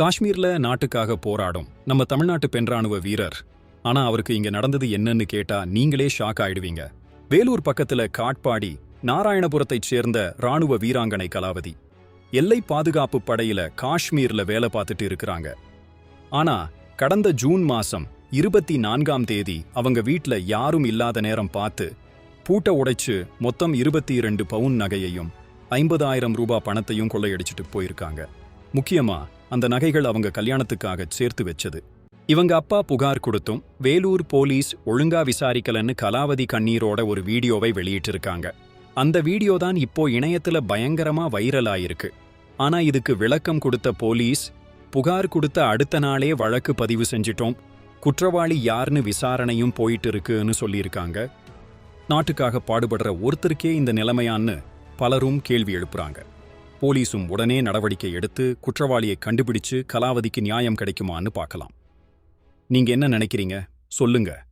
காஷ்மீர்ல நாட்டுக்காக போராடும் நம்ம தமிழ்நாட்டு பெண் ராணுவ வீரர். ஆனா அவருக்கு இங்க நடந்தது என்னன்னு கேட்டா நீங்களே ஷாக் ஆயிடுவீங்க. வேலூர் பக்கத்துல காட்பாடி நாராயணபுரத்தைச் சேர்ந்த ராணுவ வீராங்கனை கலாவதி. எல்லை பாதுகாப்பு படையில காஷ்மீர்ல வேலை பார்த்துட்டு இருக்கிறாங்க. ஆனா கடந்த ஜூன் மாசம் இருபத்தி நான்காம் தேதி அவங்க வீட்ல யாரும் இல்லாத நேரம் பார்த்து பூட்டை உடைச்சு மொத்தம் இருபத்தி இரண்டு பவுன் நகையையும் ஐம்பதாயிரம் ரூபாய் பணத்தையும் கொள்ளையடிச்சிட்டு போயிருக்காங்க. முக்கியமா அந்த நகைகள் அவங்க கல்யாணத்துக்காக சேர்த்து வச்சது. இவங்க அப்பா புகார் கொடுத்தும் வேலூர் போலீஸ் ஒழுங்கா விசாரிக்கலன்னு கலாவதி கண்ணீரோட ஒரு வீடியோவை வெளியிட்டிருக்காங்க. அந்த வீடியோ தான் இப்போ இணையத்துல பயங்கரமா வைரல் ஆயிருக்கு ஆனா இதுக்கு விளக்கம் கொடுத்த போலீஸ் புகார் கொடுத்த அடுத்த நாளே வழக்கு பதிவு செஞ்சிட்டோம் குற்றவாளி யார்னு விசாரணையும் போயிட்டு இருக்குன்னு சொல்லியிருக்காங்க. நாட்டுக்காக பாடுபடுற ஒருத்தருக்கே இந்த நிலைமையான்னு பலரும் கேள்வி எழுப்புறாங்க. போலீசும் உடனே நடவடிக்கை எடுத்து குற்றவாளியை கண்டுபிடிச்சு கலாவதிக்கு நியாயம் கிடைக்குமான்னு பார்க்கலாம். நீங்க என்ன நினைக்கிறீங்க? சொல்லுங்க.